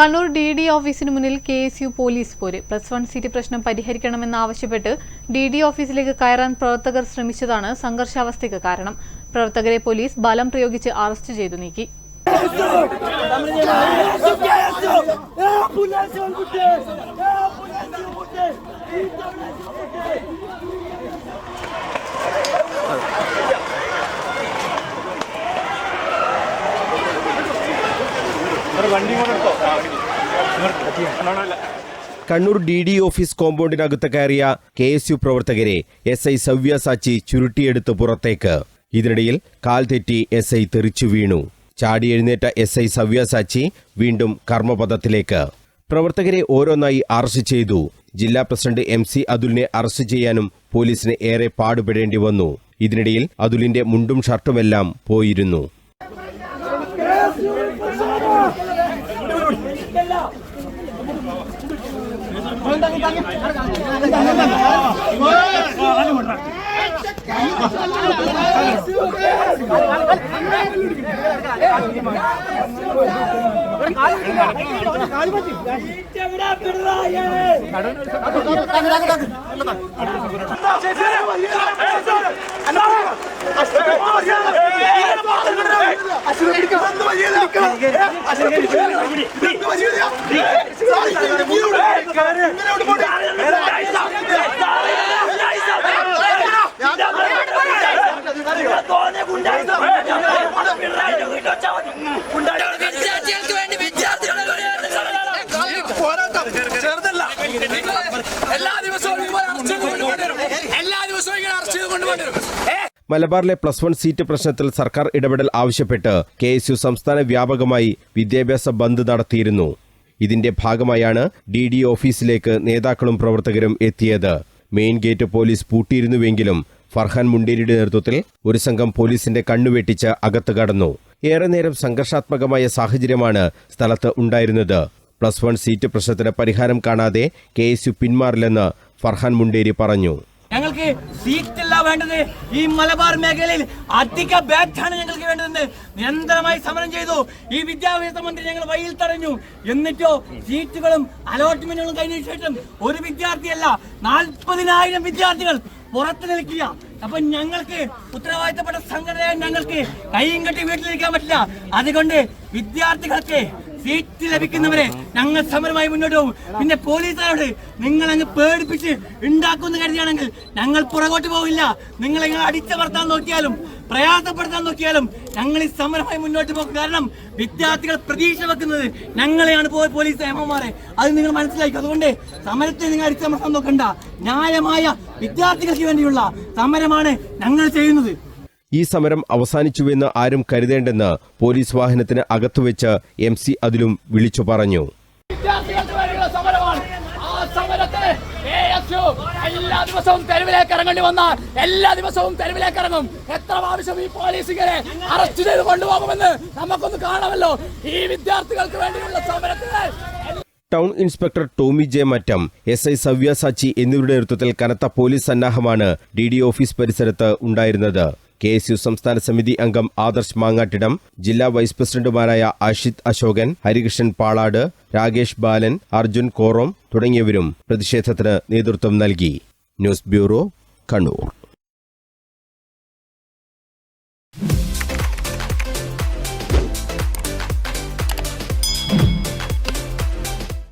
Kannur D D ഓഫീസിന് മുന്നിൽ K S U police പോര് പ്ലസ് വൺ സീറ്റ് പ്രശ്നം പരിഹരിക്കണമെന്നാവശ്യപ്പെട്ട് ഡി ഡി ഓഫീസിലേക്ക് കയറാൻ പ്രവർത്തകർ ശ്രമിച്ചതാണ് സംഘർഷാവസ്ഥയ്ക്ക് കാരണം പ്രവർത്തകരെ പോലീസ് ബലം പ്രയോഗിച്ച് അറസ്റ്റ് ചെയ്തു നീക്കി കണ്ണൂർ ഡി ഡി ഓഫീസ് കോമ്പൗണ്ടിനകത്ത് കയറിയ കെ എസ് യു പ്രവർത്തകരെ എസ് ഐ സവ്യ സാച്ചി ചുരുട്ടിയെടുത്ത് പുറത്തേക്ക്. ഇതിനിടയിൽ കാൽ തെറ്റി എസ് ഐ തെറിച്ചു വീണു. ചാടി എഴുന്നേറ്റ എസ് ഐ സവ്യ സാച്ചി വീണ്ടും കർമ്മപഥത്തിലേക്ക്. പ്രവർത്തകരെ ഓരോന്നായി അറസ്റ്റ് ചെയ്തു. ജില്ലാ പ്രസിഡന്റ് എം സി അതുലിനെ അറസ്റ്റ് ചെയ്യാനും പോലീസിന് ഏറെ പാടുപെടേണ്ടി വന്നു. ഇതിനിടയിൽ അതുലിന്റെ മുണ്ടും ഷർട്ടുമെല്ലാം പോയിരുന്നു. അശ്വ വിദ്യാർത്ഥികൾക്ക് വേണ്ടി വിദ്യാർത്ഥികളുടെ പോരാട്ടം ചെറുതല്ല എല്ലാ ദിവസവും ഇങ്ങനെ അറസ്റ്റ് ചെയ്ത് കൊണ്ടുവരും മലബാറിലെ പ്ലസ് വൺ സീറ്റ് പ്രശ്നത്തിൽ സർക്കാർ ഇടപെടൽ ആവശ്യപ്പെട്ട് കെ എസ് യു സംസ്ഥാന വ്യാപകമായി വിദ്യാഭ്യാസ ബന്ദ് നടത്തിയിരുന്നു. ഇതിന്റെ ഭാഗമായാണ് ഡി ഡി ഓഫീസിലേക്ക് നേതാക്കളും പ്രവർത്തകരും എത്തിയത്. മെയിൻ ഗേറ്റ് പോലീസ് പൂട്ടിയിരുന്നുവെങ്കിലും ഫർഹാൻ മുണ്ടേരിയുടെ നേതൃത്വത്തിൽ ഒരു സംഘം പോലീസിന്റെ കണ്ണുവെട്ടിച്ച് അകത്ത് കടന്നു. ഏറെ നേരം സംഘർഷാത്മകമായ സാഹചര്യമാണ് സ്ഥലത്ത് ഉണ്ടായിരുന്നത്. പ്ലസ് വൺ സീറ്റ് പ്രശ്നത്തിന് പരിഹാരം കാണാതെ കെ എസ് യു പിന്മാറില്ലെന്ന് ഫർഹാൻ മുണ്ടേരി പറഞ്ഞു. ഞങ്ങൾക്ക് സീറ്റല്ല വേണ്ടത്. ഈ മലബാർ മേഖലയിൽ അധിക ബാറ്റാണ് ഞങ്ങൾക്ക് വേണ്ടതെന്ന് നിരന്തരമായി സമരം ചെയ്തു. ഈ വിദ്യാഭ്യാസ മന്ത്രി ഞങ്ങൾ വഴിയിൽ തടഞ്ഞു. എന്നിട്ടോ സീറ്റുകളും അലോട്ട്മെന്റുകളും കഴിഞ്ഞ ശേഷം ഒരു വിദ്യാർത്ഥിയല്ല നാൽപ്പതിനായിരം വിദ്യാർത്ഥികൾ പുറത്തു നിൽക്കുക. അപ്പൊ ഞങ്ങൾക്ക് ഉത്തരവാദിത്തപ്പെട്ട സംഘടന ഞങ്ങൾക്ക് കൈയും കെട്ടി വീട്ടിലിരിക്കാൻ പറ്റില്ല. അതുകൊണ്ട് വിദ്യാർത്ഥികൾക്ക് സീറ്റ് ലഭിക്കുന്നവരെ ഞങ്ങൾ സമരമായി മുന്നോട്ട് പോകും. പിന്നെ പോലീസുകാരോട് നിങ്ങൾ അങ്ങ് പേടിപ്പിച്ച് ഉണ്ടാക്കുമെന്ന് കരുതിയാണെങ്കിൽ ഞങ്ങൾ പുറകോട്ട് പോവില്ല. നിങ്ങൾ ഞങ്ങൾ അടിച്ചമർത്താൻ നോക്കിയാലും പ്രയാസപ്പെടുത്താൻ നോക്കിയാലും ഞങ്ങൾ ഈ സമരമായി മുന്നോട്ട് പോകും. കാരണം വിദ്യാർത്ഥികൾ പ്രതീക്ഷ വെക്കുന്നത് ഞങ്ങളെയാണ് പോ- പോലീസ് എമ്മമാരെ അത് നിങ്ങൾ മനസ്സിലാക്കി അതുകൊണ്ട് സമരത്തെ നിങ്ങൾ അടിച്ചമർത്താൻ നോക്കണ്ട. ന്യായമായ വിദ്യാർത്ഥികൾക്ക് വേണ്ടിയുള്ള സമരമാണ് ഞങ്ങൾ ചെയ്യുന്നത്. ഈ സമരം അവസാനിച്ചുവെന്ന് ആരും കരുതേണ്ടെന്ന് പോലീസ് വാഹനത്തിന് അകത്തുവെച്ച് എം സി അതിലും വിളിച്ചു പറഞ്ഞു. എല്ലാ ദിവസവും തെരുവിലേക്ക് ഇറങ്ങേണ്ടി വന്നാൽ എല്ലാ ദിവസവും തെരുവിലേക്ക് ഇറങ്ങും. എത്ര പ്രാവശ്യം ഈ പോലീസ് ഇങ്ങനെ അറസ്റ്റ് ചെയ്ത് കൊണ്ടുപോകുമെന്ന് നമുക്കൊന്ന് കാണാമല്ലോ. ഈ വിദ്യാർത്ഥികൾക്ക് വേണ്ടിയുള്ള സമരത്തിന് town inspector Tomy J Mattam S I Savyasachi എന്നിവരുടെ നേതൃത്വത്തിൽ കനത്ത പോലീസ് സന്നാഹമാണ് ഡി ഡി ഓഫീസ് പരിസരത്ത് ഉണ്ടായിരുന്നത്. കെ എസ് യു സംസ്ഥാന സമിതി അംഗം ആദർശ് മാങ്ങാട്ടിടം ജില്ലാ വൈസ് പ്രസിഡന്റുമാരായ അഷിത് അശോകൻ ഹരികൃഷ്ണൻ പാളാട് രാകേഷ് ബാലൻ അർജുൻ കോറോം തുടങ്ങിയവരും പ്രതിഷേധത്തിന് നേതൃത്വം നൽകി. News bureau Kannur.